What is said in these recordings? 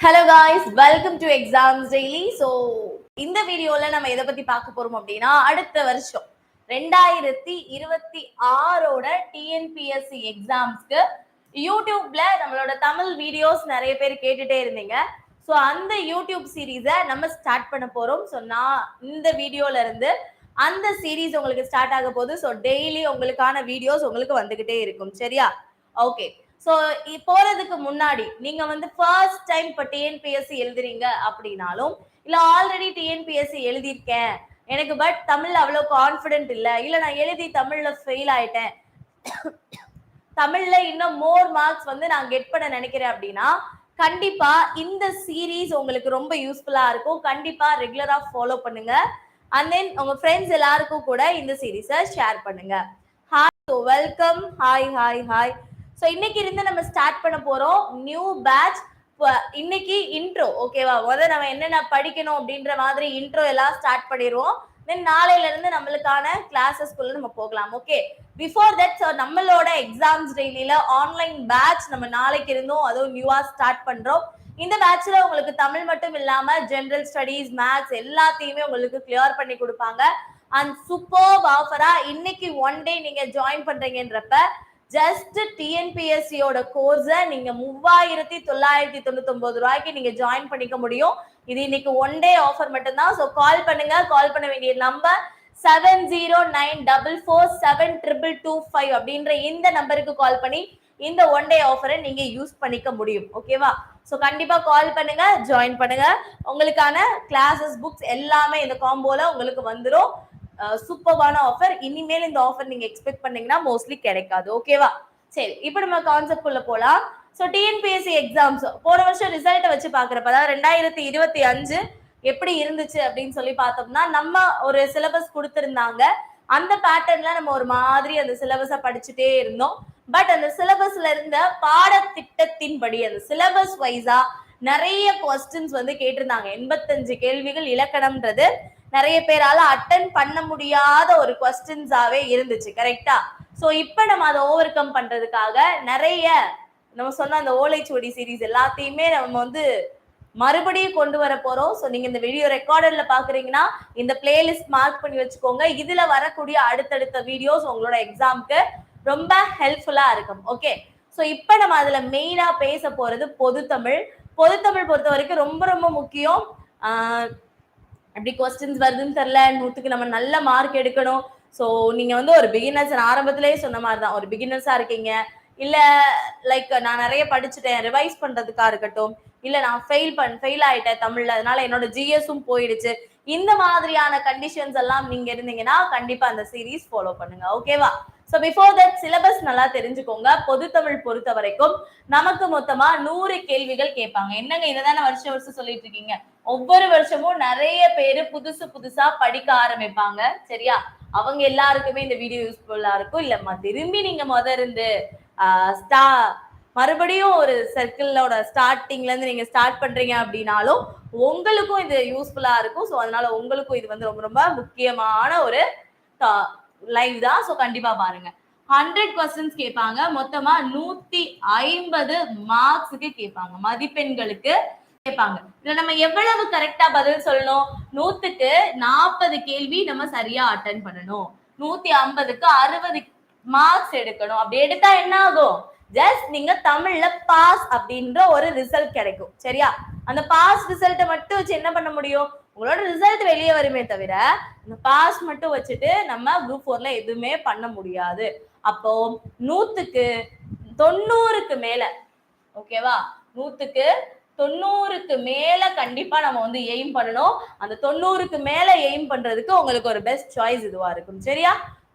Hello guys welcome to exams daily so இந்த வீடியோவில் நம்ம எதை பற்றி பார்க்க போகிறோம் அப்படின்னா அடுத்த வருஷம் ரெண்டாயிரத்தி இருபத்தி ஆறோட டிஎன்பிஎஸ்சி எக்ஸாம்ஸ்க்கு யூடியூப்ல நம்மளோட தமிழ் வீடியோஸ் நிறைய பேர் கேட்டுட்டே இருந்தீங்க. ஸோ அந்த யூடியூப் சீரீஸை நம்ம ஸ்டார்ட் பண்ண போகிறோம் ஸோ நான் இந்த வீடியோல இருந்து அந்த சீரீஸ் உங்களுக்கு ஸ்டார்ட் ஆக போகுது. ஸோ டெய்லி உங்களுக்கான வீடியோஸ் உங்களுக்கு வந்துகிட்டே இருக்கும். சரியா? ஓகே ஸோ போறதுக்கு முன்னாடி நீங்க வந்து ஃபர்ஸ்ட் டைம் இப்போ டிஎன்பிஎஸ்சி எழுதுறீங்க அப்படின்னாலும் இல்ல ஆல்ரெடி டிஎன்பிஎஸ்சி எழுதியிருக்கேன். எனக்கு பட் தமிழ்ல அவ்வளோ கான்ஃபிடென்ட் இல்லை. இல்ல நான் எழுதி தமிழ்ல ஃபெயில் ஆயிட்டேன். தமிழ்ல இன்னும் மோர் மார்க்ஸ் வந்து நான் கெட் பண்ண நினைக்கிறேன் அப்படின்னா கண்டிப்பா இந்த சீரீஸ் உங்களுக்கு ரொம்ப யூஸ்ஃபுல்லா இருக்கும். கண்டிப்பா ரெகுலரா ஃபாலோ பண்ணுங்க. அண்ட் தென் உங்க ஃப்ரெண்ட்ஸ் எல்லாருக்கும் கூட இந்த சீரீஸை ஷேர் பண்ணுங்க. Hi so welcome hi hi hi so இன்னைக்கு இருந்து நம்ம ஸ்டார்ட் பண்ண போறோம். நியூ பேட்ச் இன்னைக்கு இன்ட்ரோ ஓகேவா முதல்ல நம்ம என்னென்ன படிக்கணும் அப்படின்ற மாதிரி இன்ட்ரோ எல்லாம் ஸ்டார்ட் பண்ணிடுவோம். தென் நாளையில இருந்து நம்மளுக்கான கிளாஸஸ்க்குள்ள நம்ம போகலாம் ஓகே பிஃபோர் தட் ஸோ நம்மளோட எக்ஸாம்ஸ் டெய்லியில ஆன்லைன் பேட்ச் நம்ம நாளைக்கு இருந்தோம். அதுவும் நியூவா ஸ்டார்ட் பண்றோம். இந்த பேட்ச்ல உங்களுக்கு தமிழ் மட்டும் இல்லாம ஜென்ரல் ஸ்டடீஸ் மேத்ஸ் எல்லாத்தையுமே உங்களுக்கு கிளியர் பண்ணி கொடுப்பாங்க. அண்ட் சூப்பர் ஆஃபரா இன்னைக்கு ஒன் டே நீங்க ஜாயின் பண்றீங்கன்றப்ப ஜஸ்ட் டிஎன்பிஎஸ்சியோட கோர்ஸை நீங்க மூவாயிரத்தி தொள்ளாயிரத்தி தொண்ணூத்தி ஒன்பது ரூபாய்க்கு நீங்க ஜாயின் பண்ணிக்க முடியும். இது இன்னைக்கு ஒன் டே ஆஃபர் மட்டும்தான். ஸோ கால் பண்ணுங்க. கால் பண்ண வேண்டிய number seven zero nine double four seven triple two five அப்படின்ற இந்த நம்பருக்கு கால் பண்ணி இந்த ஒன் டே ஆஃபரை நீங்க யூஸ் பண்ணிக்க முடியும். ஓகேவா ஸோ கண்டிப்பா கால் பண்ணுங்க. ஜாயின் பண்ணுங்க. உங்களுக்கான கிளாஸஸ் புக்ஸ் எல்லாமே இந்த காம்போல உங்களுக்கு வந்துடும் சூப்பர்வான ஆஃபர் இனிமேல் இந்த ஆஃபர் நீங்க எக்ஸ்பெக்ட் பண்ணீங்கன்னா மோஸ்ட்லி கிடைக்காது. ஓகேவா சரி இப்போ நம்ம கான்செப்ட் குள்ள போலாம். ஸோ டிஎன்பிஎஸ்சி எக்ஸாம்ஸ் போன வருஷம் ரிசல்ட்டை வச்சு பார்க்குறப்ப அதாவது ரெண்டாயிரத்தி இருபத்தி அஞ்சு எப்படி இருந்துச்சு அப்படின்னு சொல்லி பார்த்தோம்னா நம்ம ஒரு சிலபஸ் கொடுத்துருந்தாங்க. அந்த பேட்டர்ன்ல நம்ம ஒரு மாதிரி அந்த சிலபஸை படிச்சுட்டே இருந்தோம். பட் அந்த சிலபஸ்ல இருந்த பாடத்திட்டத்தின்படி அந்த சிலபஸ் வைஸா நிறைய கொஸ்டின்ஸ் வந்து கேட்டிருந்தாங்க. எண்பத்தஞ்சு கேள்விகள் இலக்கணம்ன்றது. நிறைய பேரால அட்டன் பண்ண முடியாத ஒரு கொஸ்டின்ஸாவே இருந்துச்சு கரெக்டா ஸோ இப்போ நம்ம அதை ஓவர் கம் பண்றதுக்காக நிறைய நம்ம சொன்ன அந்த ஓலைச்சுவடி சீரீஸ் எல்லாத்தையுமே நம்ம வந்து மறுபடியும் கொண்டு வர போறோம். ஸோ நீங்க இந்த வீடியோ ரெக்கார்டர்ல பாக்குறீங்கன்னா இந்த பிளேலிஸ்ட் மார்க் பண்ணி வச்சுக்கோங்க. இதுல வரக்கூடிய அடுத்தடுத்த வீடியோஸ் உங்களோட எக்ஸாம்க்கு ரொம்ப ஹெல்ப்ஃபுல்லா இருக்கும். ஓகே ஸோ இப்போ நம்ம அதுல மெயினா பேச போறது பொதுத்தமிழ். பொதுத்தமிழ் பொறுத்த வரைக்கும் ரொம்ப ரொம்ப முக்கியம். ஆஹ் எப்படி கொஸ்டின்ஸ் வருதுன்னு தெரில நூற்றுக்கு நம்ம நல்ல மார்க் எடுக்கணும். ஸோ நீங்கள் வந்து ஒரு பிகினர்ஸ் ஆரம்பத்திலேயே சொன்ன மாதிரி தான் ஒரு பிகினர்ஸாக இருக்கீங்க. இல்லை லைக் நான் நிறைய படிச்சுட்டேன். ரிவைஸ் பண்ணுறதுக்காக இருக்கட்டும். இல்லை நான் ஃபெயில் பண் ஃபெயில் ஆகிட்டேன் தமிழில். அதனால என்னோட ஜிஎஸும் போயிடுச்சு. இந்த மாதிரியான கண்டிஷன்ஸ் எல்லாம் நீங்கள் இருந்தீங்கன்னா கண்டிப்பாக அந்த சீரீஸ் ஃபாலோ பண்ணுங்க. ஓகேவா ஸோ பிஃபோர் தட் சிலபஸ் நல்லா தெரிஞ்சுக்கோங்க. பொதுத்தமிழ் பொறுத்த வரைக்கும் நமக்கு மொத்தமா நூறு கேள்விகள் கேட்பாங்க. என்னங்க இதைதானே வருஷம் வருஷம் சொல்லிட்டு இருக்கீங்க? ஒவ்வொரு வருஷமும் நிறைய பேரு புதுசு புதுசா படிக்க ஆரம்பிப்பாங்க. சரியா? அவங்க எல்லாருக்குமே இந்த வீடியோ யூஸ்ஃபுல்லா இருக்கும். இல்லம்மா திரும்பி நீங்க முத இருந்து ஸ்டா மறுபடியும் ஒரு சர்க்கிளோட ஸ்டார்டிங்ல இருந்து நீங்க ஸ்டார்ட் பண்றீங்க அப்படின்னாலும் உங்களுக்கும் இது யூஸ்ஃபுல்லா இருக்கும். ஸோ அதனால உங்களுக்கும் இது வந்து ரொம்ப ரொம்ப முக்கியமான ஒரு லைவ் தான். ஸோ கண்டிப்பா பாருங்க. ஹண்ட்ரட் கொஸ்டின்ஸ் கேட்பாங்க. மொத்தமா நூத்தி ஐம்பது மார்க்ஸுக்கு கேட்பாங்க. மதிப்பெண்களுக்கு கேட்பாங்க. இதுல நம்ம எவ்வளவு கரெக்டா பதில் சொல்லணும்? நூத்துக்கு நாற்பது கேள்வி நம்ம சரியா அட்டன் பண்ணணும். நூத்தி ஐம்பதுக்கு அறுபது மார்க்ஸ் எடுக்கணும். அப்படி எடுத்தா என்ன ஆகும்? ஜஸ்ட் நீங்க தமிழ்ல பாஸ் அப்படின்ற ஒரு ரிசல்ட் கிடைக்கும். சரியா? அந்த பாஸ் ரிசல்ட்டை மட்டும் வச்சு என்ன பண்ண முடியும்? உங்களோட ரிசல்ட் வெளியே வருமே தவிர இந்த பாஸ் மட்டும் வச்சுட்டு நம்ம குரூப் ஃபோர்ல எதுவுமே பண்ண முடியாது. அப்போ நூத்துக்கு தொண்ணூறுக்கு மேல ஓகேவா நூத்துக்கு தொண்ணூறுக்கு மேல கண்டிப்பா நம்ம வந்து எய்ம் பண்ணணும். அந்த தொண்ணூறுக்கு மேல எய்ம் பண்றதுக்கு உங்களுக்கு ஒரு பெஸ்ட் சாய்ஸ் இதுவா இருக்கும். சரியா?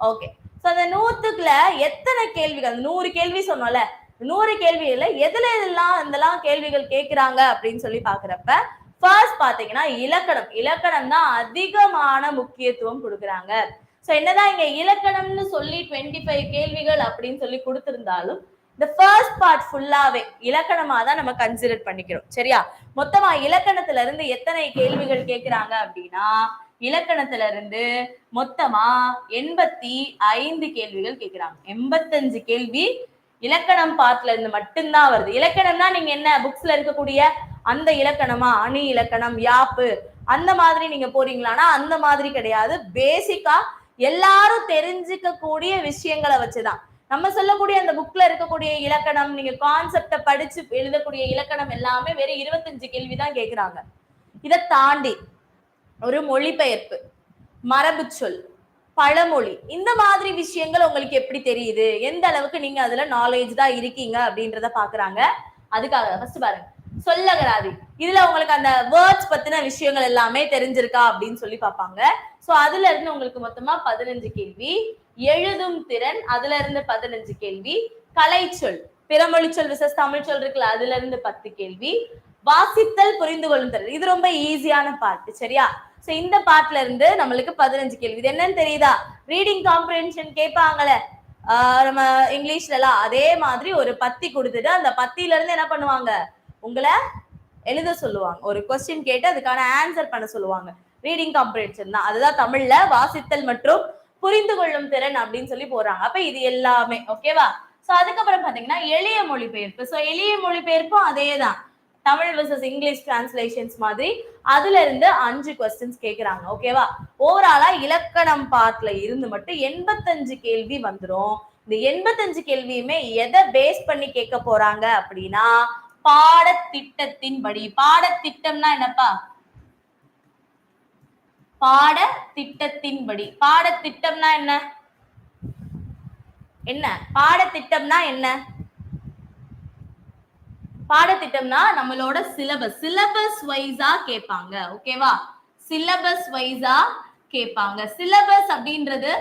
ஓகே ஸோ அந்த நூத்துக்குள்ள எத்தனை கேள்விகள்? நூறு கேள்வி சொன்னோம்ல நூறு கேள்விகள்ல எதுல இதெல்லாம் இதெல்லாம் கேள்விகள் கேட்கிறாங்க அப்படின்னு சொல்லி பாக்குறப்ப ஃபர்ஸ்ட் பாத்தீங்கன்னா இலக்கணம். இலக்கணம் தான் அதிகமான முக்கியத்துவம் கொடுக்குறாங்க. ஸோ என்னதான் இங்க இலக்கணம்னு சொல்லி டுவெண்ட்டி ஃபைவ் கேள்விகள் அப்படின்னு சொல்லி கொடுத்திருந்தாலும் இந்த ஃபர்ஸ்ட் பார்ட் ஃபுல்லாவே இலக்கணமா தான் நம்ம கன்சிடர் பண்ணிக்கிறோம். சரியா? மொத்தமா இலக்கணத்துல இருந்து எத்தனை கேள்விகள் கேட்கிறாங்க அப்படின்னா இலக்கணத்துல இருந்து மொத்தமா எண்பத்தி ஐந்து கேள்விகள் கேட்கிறாங்க எண்பத்தஞ்சு கேள்வி இலக்கணம் பார்ட்ல இருந்து மட்டும்தான் வருது. இலக்கணம்னா நீங்க என்ன? புக்ஸ்ல இருக்கக்கூடிய அந்த இலக்கணமா? அணி இலக்கணம் யாப்பு? அந்த மாதிரி நீங்க போறீங்களான்னா அந்த மாதிரி கிடையாது. பேசிக்கா எல்லாரும் தெரிஞ்சுக்க கூடிய விஷயங்களை வச்சுதான். நம்ம சொல்லக்கூடிய அந்த புக்ல இருக்கக்கூடிய இலக்கணம் நீங்க கான்செப்ட படிச்சு எழுதக்கூடிய இலக்கணம் எல்லாமே வெறும் இருபத்தஞ்சு கேள்விதான் கேக்குறாங்க. இதை தாண்டி ஒரு மொழிபெயர்ப்பு மரபு சொல் பழமொழி இந்த மாதிரி விஷயங்கள் உங்களுக்கு எப்படி தெரியுது? எந்த அளவுக்கு நீங்க அதுல நாலேஜ் தான் இருக்கீங்க அப்படின்றத பாக்குறாங்க அதுக்காக ஃபர்ஸ்ட் பாருங்க. சொல்லகராதி இதுல உங்களுக்கு அந்த வேர்ட்ஸ் பத்தின விஷயங்கள் எல்லாமே தெரிஞ்சிருக்கா அப்படின்னு சொல்லி பார்ப்பாங்க. சோ அதுல இருந்து உங்களுக்கு மொத்தமா பதினஞ்சு கேள்வி. எழுதும் திறன் அதுல இருந்து பதினஞ்சு கேள்வி. கலைச்சொல் பிறமொழி சொல் விசஸ் தமிழ் சொல் இருக்குல்ல அதுல இருந்து பத்து கேள்வி. வாசித்தல் புரிந்து கொள்ளும் திறன். இது ரொம்ப ஈஸியான பாட்டு சரியா? சோ இந்த பாட்டுல இருந்து நம்மளுக்கு பதினஞ்சு கேள்வி. இது என்னன்னு தெரியுதா? ரீடிங் காம்ப்ரிஹென்ஷன் கேட்பாங்கல்ல நம்ம இங்கிலீஷ்ல எல்லாம் அதே மாதிரி ஒரு பத்தி கொடுத்துட்டு அந்த பத்தில இருந்து என்ன பண்ணுவாங்க? உங்களை எழுத சொல்லுவாங்க. ஒரு கொஸ்டின் கேட்டு அதுக்கான ஆன்சர் பண்ண சொல்லுவாங்க. ரீடிங் காம்ப்ரிஹென்ஷன் தான். அதுதான் தமிழ்ல வாசித்தல் மற்றும் புரிந்து கொள்ளும் திறன் அப்படின்னு சொல்லி போறாங்க அப்ப இது எல்லாமே ஓகேவா சோ அதுக்கப்புறம் பாத்தீங்கன்னா எளிய மொழிபெயர்ப்பு. சோ எளிய மொழிபெயர்ப்பும் அதே தான் தமிழ் விசஸ் இங்கிலீஷ் டிரான்ஸ்லேஷன்ஸ் மாதிரி அதுல இருந்து அஞ்சு கொஸ்டின்ஸ் கேட்குறாங்க ஓகேவா ஓவராலா இலக்கணம் பார்ட்ல இருந்து மட்டும் எண்பத்தஞ்சு கேள்வி வந்துடும் இந்த எண்பத்தஞ்சு கேள்வியுமே எதை பேஸ் பண்ணி கேட்க போறாங்க அப்படின்னா பாடத்திட்டத்தின்படி. பாடத்திட்டம்னா என்னப்பா? பாடத்திட்டத்தின்படி. பாடத்திட்டம்னா என்ன? என்ன? பாடத்திட்டம்னா என்ன? பாடத்திட்டம்னா நம்மளோட சிலபஸ் சிலபஸ் வைஸா கேட்பாங்க. ஓகேவா சிலபஸ் வைஸா கேட்பாங்க. சிலபஸ் அப்படின்றது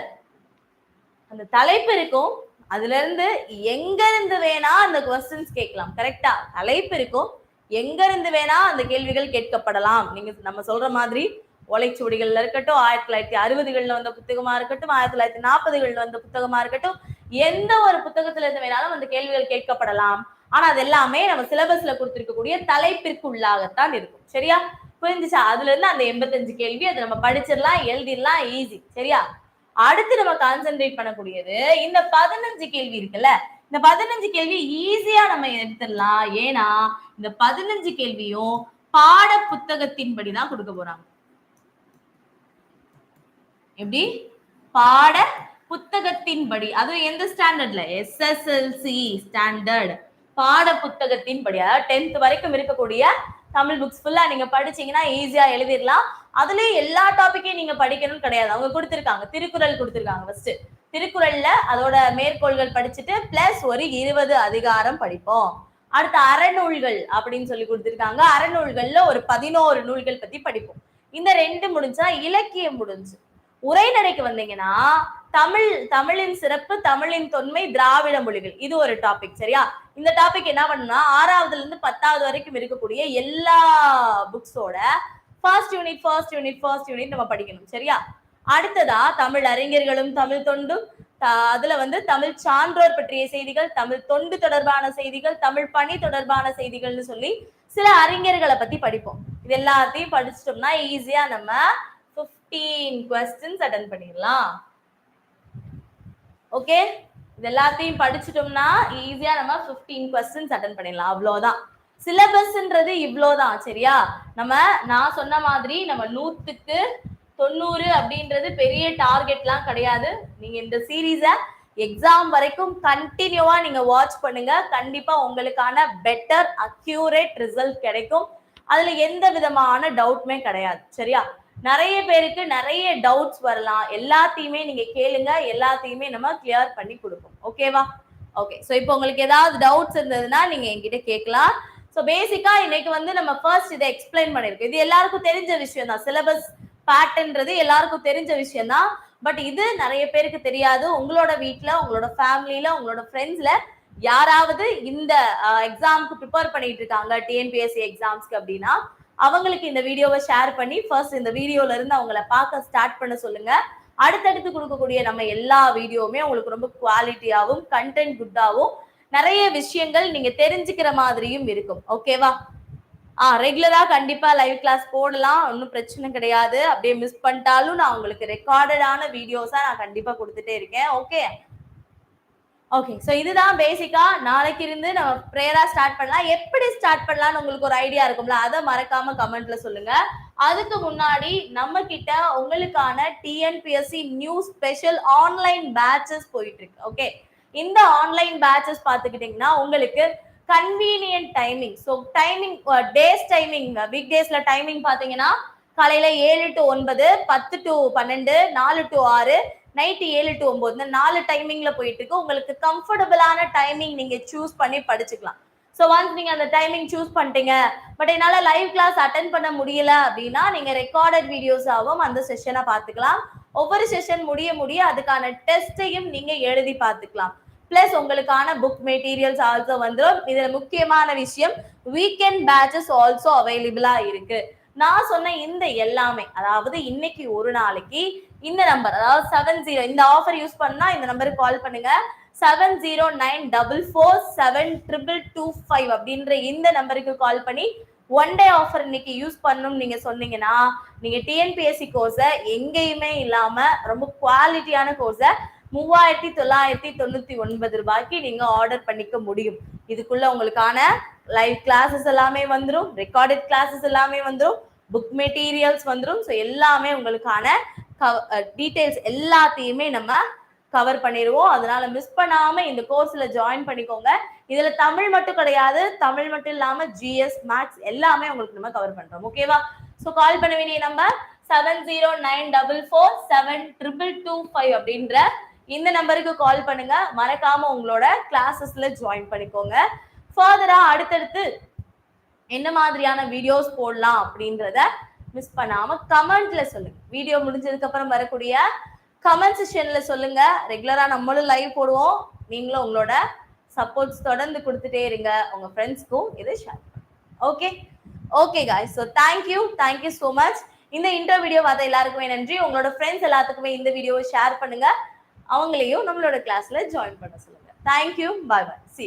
அந்த தலைப்பு இருக்கும். அதுல இருந்து எங்க இருந்து வேணா அந்த கொஸ்டின்ஸ் கேட்கலாம். கரெக்டா தலைப்பு இருக்கும். எங்க இருந்து வேணா அந்த கேள்விகள் கேட்கப்படலாம். நீங்க நம்ம சொல்ற மாதிரி ஓலைச்சுவடிகள்ல இருக்கட்டும் ஆயிரத்தி தொள்ளாயிரத்தி அறுபதுகள்ல வந்த புத்தகமா இருக்கட்டும் ஆயிரத்தி தொள்ளாயிரத்தி நாற்பதுகள்ல வந்த புத்தகமா இருக்கட்டும் எந்த ஒரு புத்தகத்துல இருந்து வேணாலும் அந்த கேள்விகள் கேட்கப்படலாம். ஆனா அது எல்லாமே நம்ம சிலபஸ்ல கொடுத்திருக்கக்கூடிய தலைப்பிற்கு உள்ளாகத்தான் இருக்கும். சரியா? புரிஞ்சுச்சா? அதுல இருந்து அந்த எண்பத்தஞ்சு கேள்வி அதை நம்ம படிச்சிடலாம் எழுதிடலாம் ஈஸி சரியா? அடுத்து நம்ம கான்சென்ட்ரேட் பண்ணக்கூடியது இந்த பதினஞ்சு கேள்வி இருக்குல்ல இந்த பதினஞ்சு கேள்வி ஈஸியா நம்ம எடுத்துடலாம். ஏன்னா இந்த பதினஞ்சு கேள்வியும் பாட புத்தகத்தின்படி தான் கொடுக்க போறாங்க. எப்படி? பாட புத்தகத்தின்படி. அதுவும் எந்த ஸ்டாண்டர்ட்ல எஸ்எஸ்எல்சி ஸ்டாண்டர்ட் பாட புத்தகத்தின்படி. அதாவது டென்த் வரைக்கும் இருக்கக்கூடிய தமிழ் புக்ஸ் ஃபுல்லா நீங்க படிச்சீங்கன்னா ஈஸியா எழுதிடலாம் அதுலயும் எல்லா டாபிக்கையும் நீங்க படிக்கணும்னு கிடையாது. அவங்க கொடுத்துருக்காங்க. திருக்குறள் கொடுத்துருக்காங்க ஃபர்ஸ்ட் திருக்குறள்ல அதோட மேற்கோள்கள் படிச்சுட்டு பிளஸ் ஒரு இருபது அதிகாரம் படிப்போம். அடுத்து அறநூல்கள் அப்படின்னு சொல்லி கொடுத்துருக்காங்க. அறநூல்கள்ல ஒரு பதினோரு நூல்கள் பத்தி படிப்போம். இந்த ரெண்டு முடிஞ்சா இலக்கியம் முடிஞ்சு. உரைநடைக்கு வந்தீங்கன்னா தமிழ் தமிழின் சிறப்பு தமிழின் தொன்மை திராவிட மொழிகள். இது ஒரு டாபிக் சரியா? இந்த டாபிக் என்ன பண்ணுனா ஆறாவதுல இருந்து பத்தாவது வரைக்கும் இருக்கக்கூடிய எல்லா புக்ஸோட first unit first unit first unit நம்ம படிக்கணும் சரியா? அடுத்ததா தமிழ் அறிஞர்களும் தமிழ் தொண்டும் த- அதுல வந்து தமிழ் சான்றோர் பற்றிய செய்திகள் தமிழ் தொண்டு தொடர்பான செய்திகள் தமிழ் பணி தொடர்பான செய்திகள்னு சொல்லி சில அறிஞர்களை பத்தி படிப்போம். இது எல்லாத்தையும் படிச்சிட்டோம்னா ஈஸியா நம்ம 15 கொஸ்டின்ஸ் அட்டன் பண்ணிடலாம். ஓகே இது எல்லாத்தையும் படிச்சிட்டோம்னா ஈஸியா நம்ம 15 கொஸ்டின்ஸ் அட்டன் பண்ணிடலாம். அவ்வளோதான் சிலபஸ்ன்றது இவ்வளோதான் சரியா? நம்ம நான் சொன்ன மாதிரி நம்ம நூத்துக்கு தொண்ணூறு அப்படின்றது பெரிய டார்கெட்லாம் கிடையாது. நீங்க இந்த சீரீஸை எக்ஸாம் வரைக்கும் கண்டினியூவா நீங்க வாட்ச் பண்ணுங்க. கண்டிப்பா உங்களுக்கான பெட்டர் அக்யூரேட் ரிசல்ட் கிடைக்கும். அதுல எந்த விதமான டவுட்மே கிடையாது சரியா? நிறைய பேருக்கு நிறைய டவுட்ஸ் வரலாம். எல்லாத்தையுமே நீங்க கேளுங்க. எல்லாத்தையுமே நம்ம கிளியர் பண்ணி கொடுப்போம். ஓகேவா ஓகே ஸோ இப்போ உங்களுக்கு ஏதாவது டவுட்ஸ் இருந்ததுன்னா நீங்க என்கிட்ட கேட்கலாம். ஸோ பேசிக்கா இன்னைக்கு வந்து நம்ம ஃபர்ஸ்ட் இதை எக்ஸ்பிளைன் பண்ணிருக்கோம் இது எல்லாருக்கும் தெரிஞ்ச விஷயம் தான். சிலபஸ் பேட்டர்ன்றது எல்லாருக்கும் தெரிஞ்ச விஷயம் தான். பட் இது நிறைய பேருக்கு தெரியாது. உங்களோட வீட்டில் உங்களோட ஃபேமிலியில உங்களோட ஃப்ரெண்ட்ஸ்ல யாராவது இந்த எக்ஸாமுக்கு ப்ரிப்பேர் பண்ணிட்டு இருக்காங்க. டிஎன்பிஎஸ்சி எக்ஸாம்ஸ்க்கு அப்படின்னா. அவங்களுக்கு இந்த வீடியோவை ஷேர் பண்ணி ஃபர்ஸ்ட் இந்த வீடியோல இருந்து அவங்கள பார்க்க ஸ்டார்ட் பண்ண சொல்லுங்க. அடுத்தடுத்து கொடுக்கக்கூடிய நம்ம எல்லா வீடியோவுமே உங்களுக்கு ரொம்ப குவாலிட்டியாகவும் கண்டென்ட் குட்டாகவும் நிறைய விஷயங்கள் நீங்க தெரிஞ்சுக்கிற மாதிரியும் இருக்கும். ஓகேவா ஆ ரெகுலரா கண்டிப்பா லைவ் கிளாஸ் போடலாம். ஒன்றும் பிரச்சனை கிடையாது. அப்படியே மிஸ் பண்ணிட்டாலும் நான் உங்களுக்கு ரெக்கார்டடான வீடியோஸா நான் கண்டிப்பா கொடுத்துட்டே இருக்கேன். ஓகே ஓகே ஸோ இதுதான் பேசிக்கா நாளைக்கு இருந்து நம்ம ப்ரேயரா ஸ்டார்ட் பண்ணலாம். எப்படி ஸ்டார்ட் பண்ணலாம்னு உங்களுக்கு ஒரு ஐடியா இருக்கும்ல அதை மறக்காம கமெண்ட்ல சொல்லுங்க. அதுக்கு முன்னாடி நம்ம கிட்ட உங்களுக்கான TNPSC new special online batches போயிட்டு இருக்கு ஓகே இந்த ஆன்லைன் பேட்சஸ் பார்த்துக்கிட்டிங்கன்னா உங்களுக்கு convenient timing so timing days timing week டேஸ்ல டைமிங் பார்த்தீங்கன்னா காலையில ஏழு டு ஒன்பது பத்து டு பன்னெண்டு நாலு டு ஆறு நைட்டு ஏழு டு ஒம்பது நாலு டைமிங்ல போயிட்டு இருக்கு உங்களுக்கு கம்ஃபர்டபுளான டைமிங் நீங்க சூஸ் பண்ணி படிச்சுக்கலாம். ஸோ ஒன்ஸ் நீங்க அந்த டைமிங் சூஸ் பண்ணிட்டீங்க பட் என்னால லைவ் கிளாஸ் அட்டன் பண்ண முடியல அப்படின்னா நீங்க ரெக்கார்டட் வீடியோஸாகவும் அந்த செஷனை பார்த்துக்கலாம். ஒவ்வொரு செஷன் முடிய முடிய அதுக்கான டெஸ்ட்டையும் நீங்க எழுதி பார்த்துக்கலாம். பிளஸ் உங்களுக்கான புக் மெட்டீரியல்ஸ் ஆல்சோ வந்துடும் இதுல முக்கியமான விஷயம் வீக்கெண்ட் பேட்சஸ் ஆல்சோ அவைலபிளா இருக்கு. நான் சொன்ன இந்த எல்லாமே அதாவது இன்னைக்கு ஒரு நாளைக்கு இந்த நம்பர் அதாவது செவன் ஜீரோ இந்த ஆஃபர் யூஸ் பண்ணா இந்த நம்பருக்கு கால் பண்ணுங்க. Seven zero nine double four seven triple two five அப்படின்ற இந்த நம்பருக்கு கால் பண்ணி ஒன் டே ஆஃபர் இன்னைக்கு யூஸ் பண்ணணும்னு நீங்க சொன்னீங்கன்னா நீங்க டிஎன்பிஎஸ்சி கோர்ஸை எங்கேயுமே இல்லாம ரொம்ப குவாலிட்டியான கோர்ஸை மூவாயிரத்தி தொள்ளாயிரத்தி தொண்ணூத்தி ஒன்பது ரூபாய்க்கு நீங்க ஆர்டர் பண்ணிக்க முடியும். இதுக்குள்ள உங்களுக்கான லைவ் கிளாஸஸ் எல்லாமே வந்துடும் ரெக்கார்டட் கிளாஸஸ் எல்லாமே வந்துடும் புக் மெட்டீரியல்ஸ் வந்துடும் ஸோ எல்லாமே உங்களுக்கான டீட்டெயில்ஸ் எல்லாத்தையுமே நம்ம கவர் பண்ணிடுவோம் அதனால மிஸ் பண்ணாம இந்த கோர்ஸ்ல ஜாயின் பண்ணிக்கோங்க. இதுல தமிழ் மட்டும் கிடையாது தமிழ் மட்டும் இல்லாம ஜிஎஸ் மேக்ஸ் எல்லாமே உங்களுக்கு நம்ம கவர் பண்றோம். ஓகேவா ஸோ கால் பண்ண வேண்டிய number seven zero nine double four seven triple two five அப்படின்ற இந்த நம்பருக்கு கால் பண்ணுங்க. மறக்காம உங்களோட கிளாஸஸ்ல ஜாயின் பண்ணிக்கோங்க. ஃபர்தரா அடுத்தடுத்து என்ன மாதிரியான வீடியோஸ் போடலாம் அப்படின்றத மிஸ் பண்ணாம கமெண்ட்ல சொல்லுங்க. வீடியோ முடிஞ்சதுக்கு அப்புறம் வரக்கூடிய கமெண்ட் செஷன்ல சொல்லுங்க. ரெகுலரா நம்மளும் லைவ் போடுவோம். நீங்களும் உங்களோட சப்போர்ட்ஸ் தொடர்ந்து கொடுத்துட்டே இருங்க. உங்க ஃப்ரெண்ட்ஸ்க்கும் இதை share okay okay guys so thank you thank you so much இந்த இன்டர் வீடியோ பார்த்த எல்லாருக்குமே நன்றி. உங்களோட ஃப்ரெண்ட்ஸ் எல்லாத்துக்குமே இந்த வீடியோவை ஷேர் பண்ணுங்க. அவங்களையும் நம்மளோட கிளாஸ்ல ஜாயின் பண்ண சொல்லுங்க. தேங்க்யூ பாய் பாய் சீ